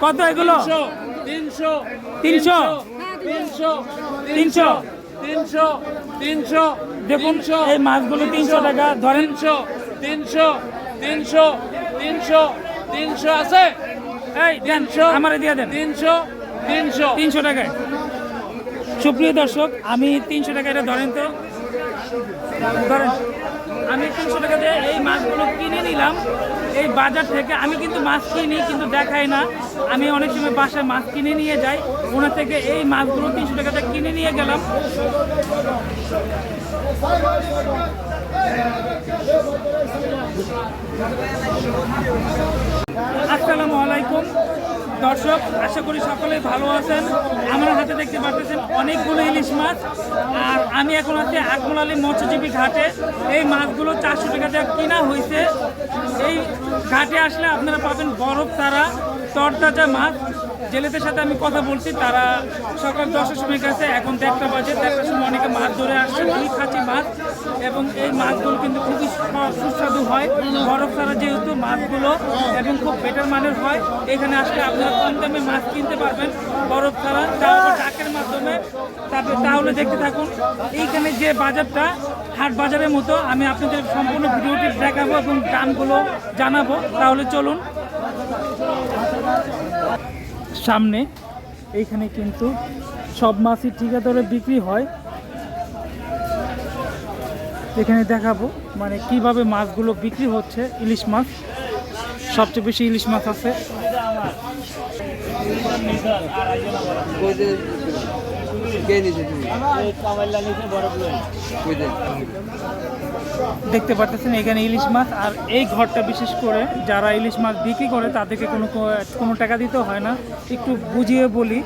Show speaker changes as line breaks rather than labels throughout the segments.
কত এগুলো
তিনশো
তিনশো?
তিনশো
তিনশো?
তিনশো তিনশো
দেখুন এই মাছগুলো তিনশো টাকা ধরেন
তিনশো তিনশো তিনশো তিনশো আছে
এই
তিনশো
আমারে দিয়ে দেন
তিনশো তিনশো
তিনশো টাকায় সুপ্রিয় দর্শক আমি তিনশো টাকা এটা ধরেন তো ধরেন, আমি তিনশো টাকা দিয়ে এই মাছগুলো কিনে নিলাম। এই বাজার থেকে আমি কিন্তু মাছ কিনি, কিন্তু দেখাই না। আমি অনেক সময় বাসায় মাছ কিনে নিয়ে যাই। ওনার থেকে এই মাছগুলো তিনশো টাকাতে কিনে নিয়ে গেলাম। আসসালামু আলাইকুম। দর্শক, আশা করি সকলে ভালো আছেন। আমার হাতে দেখতে পাচ্ছেন অনেকগুলো ইলিশ মাছ, আর আমি এখন আছি আকমল আলী মৎস্যজীবী ঘাটে। এই মাছগুলো চারশো টাকা দিয়ে কিনা হয়েছে। এই ঘাটে আসলে আপনারা পাবেন বরফ তারা তরতাজা মাছ। জেলেদের সাথে আমি কথা বলছি, তারা সকাল দশটার সময় গেছে, এখন দেড়টা বাজে, দেড়টার সময় অনেকে মাছ ধরে আসছে, দুই খাঁচি মাছ, এবং এই মাছগুলো কিন্তু খুবই সুস্বাদু হয়। বরফ ছাড়া যেহেতু মাছগুলো এবং খুব বেটার মানের হয়, এখানে আসলে আপনারা কম দামে মাছ কিনতে পারবেন। বরফ ছাড়া আবার ডাকের মাধ্যমে। তারপরে তাহলে দেখতে থাকুন, এইখানে যে বাজারটা, হাট বাজারের মতো, আমি আপনাদের সম্পূর্ণ ভিডিওটি দেখাবো এবং দামগুলো জানাব। তাহলে চলুন। সামনে। এইখানে কিন্তু সব মাছই ঠিকা দরে বিক্রি হয়। এখানে দেখাবো মানে কীভাবে মাছগুলো বিক্রি হচ্ছে, ইলিশ মাছ। সবচেয়ে বেশি ইলিশ মাছ আছে।
কে তুমি
দেখতে পাচ্ছেন এখানে ইলিশ মাছ, আর এই ঘরটা বিশেষ করে যারা ইলিশ মাছ বিক্রি করে তাদেরকে কোনো কোনো টাকা দিতে হয় না। একটু বুঝিয়ে বলি,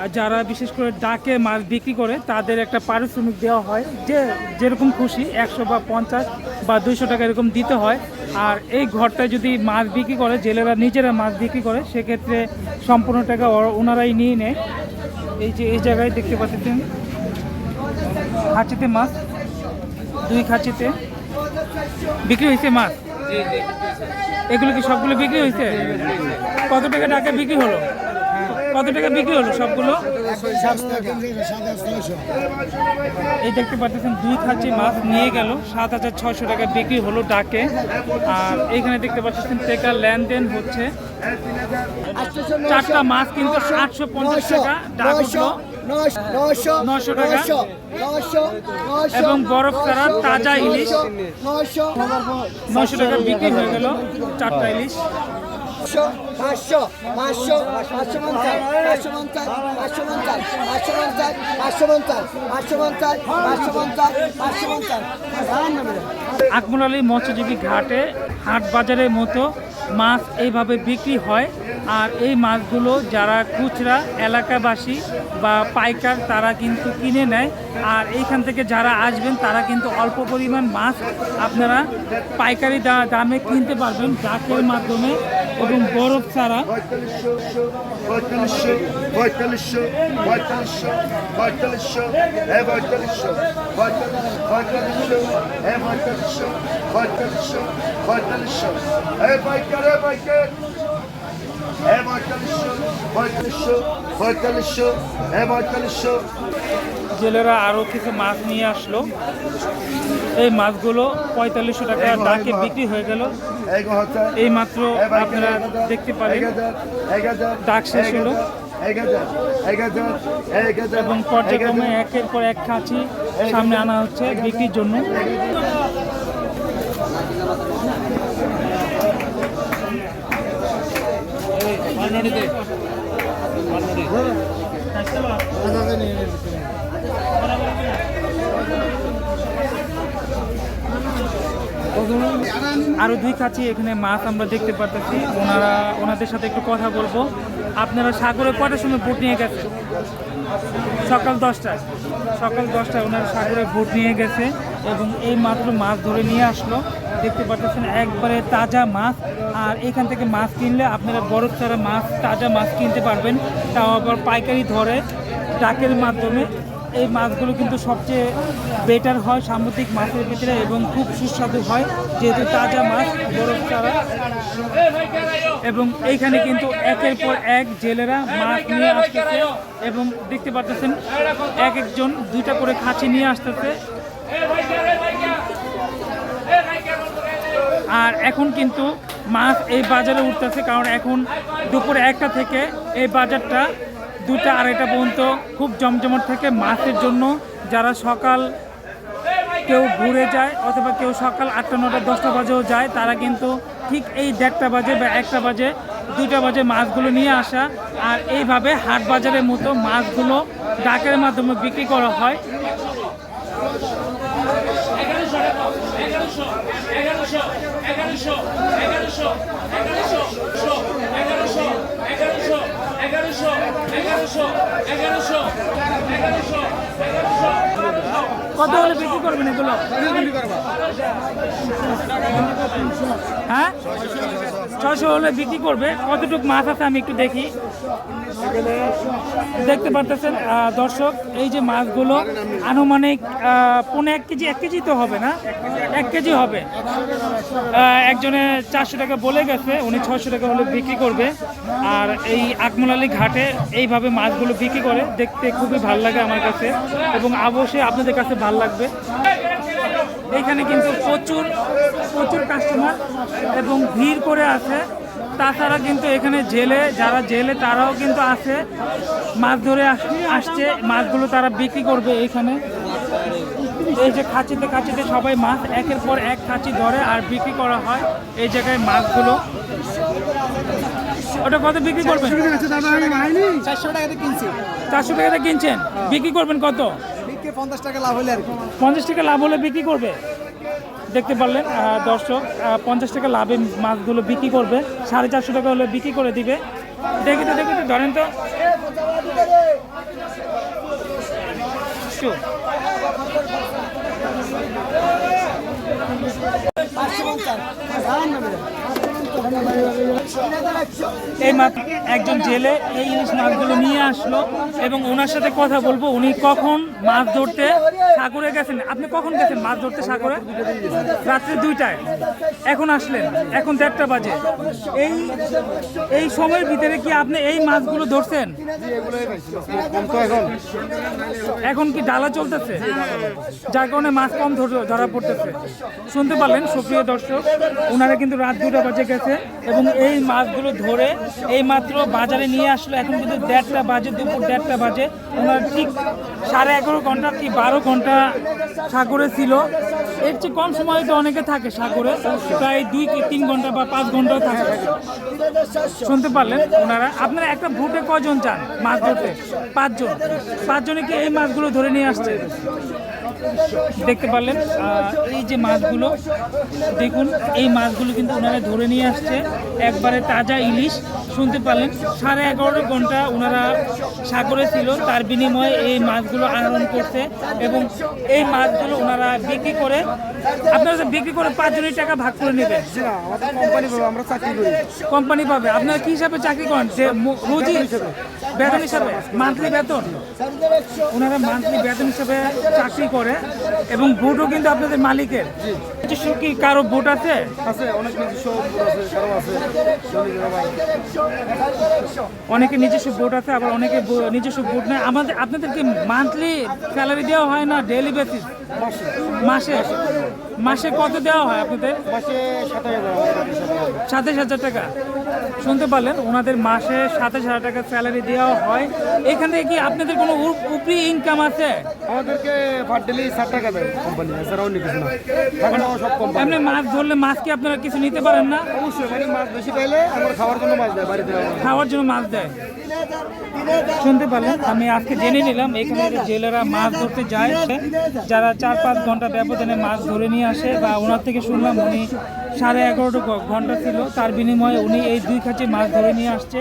আর যারা বিশেষ করে ডাকে মাছ বিক্রি করে তাদের একটা পারিশ্রমিক দেওয়া হয়, যে যেরকম খুশি একশো বা পঞ্চাশ বা দুইশো টাকা এরকম দিতে হয়। আর এই ঘরটা যদি মাছ বিক্রি করে, জেলেরা নিজেরা মাছ বিক্রি করে, সেক্ষেত্রে সম্পূর্ণ টাকা ওনারাই নিয়ে নেয়। এই যে এই জায়গায় দেখতে পাচ্ছেন, খাঁচিতে মাছ, দুই খাঁচিতে। বিক্রি হয়েছে মাছ? এগুলো কি সবগুলো বিক্রি হয়েছে? কত টাকা টাকা বিক্রি হলো? কত টাকা বিক্রি হলো সবগুলো? এই দেখতে পাচ্ছেন, দুই খাঁচি মাছ, নিয়ে গেল। সাত হাজার ছয়শো টাকা বিক্রি হলো ডাকে। আর এখানে দেখতে পাচ্ছেন টাকা লেনদেন হচ্ছে। চারটা মাছ কিন্তু আটশো পঞ্চাশ টাকা, ডাক উঠল। নশো এবং বরফ ছাড়া তাজা ইলিশ। নশো টাকা বিক্রি হয়ে গেল চারটা ইলিশ।
পাঁচশো
আকমল আলী মৎস্যজীবী ঘাটে হাট বাজারের মতো মাছ এইভাবে বিক্রি হয়। আর এই মাছগুলো যারা খুচরা এলাকাবাসী বা পাইকার, তারা কিন্তু কিনে নেয়। আর এইখান থেকে যারা আসবেন, তারা কিন্তু অল্প পরিমাণ মাছ আপনারা পাইকারি দামে কিনতে পারবেন ডাকের মাধ্যমে এবং বরফ ছাড়া।
পঁয়তাল্লিশশো
জেলেরা আরও কিছু মাছ নিয়ে আসলো এই মাছগুলো পঁয়তাল্লিশশো টাকা ডাকে বিক্রি হয়ে গেল
এই
মাত্র আপনারা দেখতে পারেন ডাক শেষ হলো। এবং পর্যায়ক্রমে একের পর এক খাঁচি সামনে আনা হচ্ছে বিক্রির জন্য আরও দুই কাছে এখানে মাছ আমরা দেখতে পারতেছি। ওনারা, ওনাদের সাথে একটু কথা বলব। আপনারা সাগরে কটার সময় বোট নিয়ে গেছে? সকাল দশটায়। সকাল দশটায় ওনারা সাগরে বোট নিয়ে গেছে এবং এই মাত্র মাছ ধরে নিয়ে আসলো। দেখতে পাচ্ছেন একবারে তাজা মাছ। আর এখান থেকে মাছ কিনলে আপনারা বরফ ছাড়া মাছ, তাজা মাছ কিনতে পারবেন। তাও আবার পাইকারি ধরে, ডাকের মাধ্যমে এই মাছগুলো কিন্তু সবচেয়ে বেটার হয় সামুদ্রিক মাছের ভিতরে এবং খুব সুস্বাদু হয়, যেহেতু তাজা মাছ, বরফ ছাড়া। এবং এইখানে কিন্তু একের পর এক জেলেরা মাছ নিয়ে আসতেছে এবং দেখতে পাচ্ছেন এক একজন দুইটা করে খাঁচি নিয়ে আসতেছে। আর এখন কিন্তু মাছ এই বাজারে উঠতেছে, কারণ এখন দুপুরে একটা থেকে এই বাজারটা দুটা আড়াইটা পর্যন্ত খুব জমজমট থেকে মাছের জন্য। যারা সকাল কেউ ঘুরে যায় অথবা কেউ সকাল আটটা, নটা, দশটা বাজেও যায়, তারা কিন্তু ঠিক এই দেড়টা বাজে বা একটা বাজে, দুইটা বাজে মাছগুলো নিয়ে আসা। আর এইভাবে হাট বাজারের মতো মাছগুলো ডাকের মাধ্যমে বিক্রি করা হয়। কত হলে বিক্রি করবেন এগুলো? হ্যাঁ? ছশো হলে বিক্রি করবে। কতটুকু মাছ আছে, আমি একটু দেখি। দেখতে পারতেছেন দর্শক, এই যে মাছগুলো আনুমানিক পৌনে এক কেজি এক কেজি তো হবে না? এক কেজি হবে। একজনে চারশো টাকা বলে গেছে, উনি ছশো টাকা হলে বিক্রি করবে। আর এই আকমলালি ঘাটে এইভাবে মাছগুলো বিক্রি করে, দেখতে খুবই ভালো লাগে আমার কাছে। এবং অবশ্যই আপনাদের কাছে ভালো লাগবে। এইখানে কিন্তু প্রচুর প্রচুর কাস্টমার এবং ভিড় করে আছে। তাছাড়া কিন্তু এখানে জেলে যারা জেলে তারাও কিন্তু আছে। মাছ ধরে আসছে মাছগুলো তারা বিক্রি করবে এখানে। এই যে খাঁচিতে খাঁচিতে সবাই মাছ একের পর এক খাঁচি ধরে আর বিক্রি করা হয় এই জায়গায় মাছগুলো। ওটা কত বিক্রি করবেন?
চারশো টাকাতে কিনছি।
চারশো টাকাতে কিনছেন? বিক্রি করবেন কত?
পঞ্চাশ টাকা লাভ হলে আর কি।
পঞ্চাশ টাকা লাভ হলে বিক্রি করবে। দেখতে পারলেন দর্শক পঞ্চাশ টাকা লাভে মাছগুলো বিক্রি করবে। সাড়ে চারশো টাকা হলে বিক্রি করে দিবে। দেখি তো দেখি তো ধরেন তো।
পাঁচশো পঞ্চাশ।
এই একজন জেলে এই ইলিশ মাছগুলো নিয়ে আসলো এবং ওনার সাথে কথা বলব। উনি কখন মাছ ধরতে সাগরে গেছেন? আপনি কখন গেছেন মাছ ধরতে সাগরে? রাত্রে দুইটায়। এখন আসলেন। এখন দেড়টা বাজে। এই এই সময়ের ভিতরে কি আপনি এই মাছগুলো ধরছেন? এখন কি ডালা চলতেছে? যার কারণে মাছ কম ধর- পড়তেছে। শুনতে পারলেন, সুপ্রিয় দর্শক ওনারা কিন্তু রাত দুটা বাজে গেছে এবং এই মাছগুলো ধরে এই মাত্র বাজারে নিয়ে আসলো। এখন কিন্তু দেড়টা বাজে, দুপুর দেড়টা বাজে। ওনারা ঠিক সাড়ে এগারো ঘণ্টা কি বারো ঘণ্টা সাগরে ছিল। এর চেয়ে কম সময় তো অনেকে থাকে সাগরে, প্রায় দুই কি তিন ঘণ্টা বা পাঁচ ঘন্টাও থাকে। শুনতে পারলেন ওনারা? আপনারা একটা ভোটে কজন চান মাছ ধরতে? পাঁচজন। পাঁচজনে কি এই মাছগুলো ধরে নিয়ে আসছে? দেখতে পারলেন এই যে মাছগুলো, দেখুন, এই মাছগুলো কিন্তু ওনারা ধরে নিয়ে আসছে। একবারে তাজা ইলিশ। শুনতে পারলেন, সাড়ে এগারো ঘণ্টা ওনারা সাগরে ছিল, তার বিনিময়ে এই মাছগুলো আহরণ করছে এবং এই মাছগুলো ওনারা বিক্রি করে আপনারা বিক্রি করে পাঁচজনের টাকা ভাগ করে নেবেন?
কোম্পানি আমরা চাকরি করি
কোম্পানি পাবে। আপনারা কি হিসাবে চাকরি করেন? যে মু- রোজি বেতন হিসাবে মান্থলি বেতন? ওনারা মান্থলি বেতন হিসাবে চাকরি করে। এবং ভোটও কিন্তু আপনাদের মালিকের। নিজস্ব কি কারও ভোট আছে?
আছে অনেক নিজস্ব
অনেকে ভোট আছে আবার অনেকে নিজস্ব ভোট নেয়। আমাদের আপনাদেরকে মান্থলি স্যালারি দেওয়া হয় না ডেইলি বেসিস মাসে? মাসে কত দেওয়া হয় আপনাদের?
মাসে সাতাশ হাজার
টাকা শুনতে পারলেন ওনাদের মাসে সাতাশ হাজার টাকা স্যালারি দেওয়া হয়। এখান থেকে কি আপনাদের কোনো উপরি ইনকাম আছে?
আমাদেরকে পার ডেলি ষাট টাকা দেয় কোম্পানি এছাড়াও অন্য কিছু না। সব কোম্পানি
এমনি মাছ ধরলে মাছ কি আপনারা কিছু নিতে পারেন না?
অবশ্যই মানে মাছ বেশি পাইলে আমরা খাওয়ার জন্য মাছ দেয় বাড়িতে
খাওয়ার জন্য। মাছ দেয়। শুনতে পারলেন আমি আজকে জেনে নিলাম এখানে যে জেলেরা মাছ ধরতে যায় যারা চার পাঁচ ঘণ্টা ব্যবধানে মাছ ধরে আসে বা ওনার থেকে শুনলাম উনি সাড়ে এগারোটা ঘণ্টা ছিল। তার বিনিময়ে উনি এই দুই খাঁচে মাছ ধরে নিয়ে আসছে।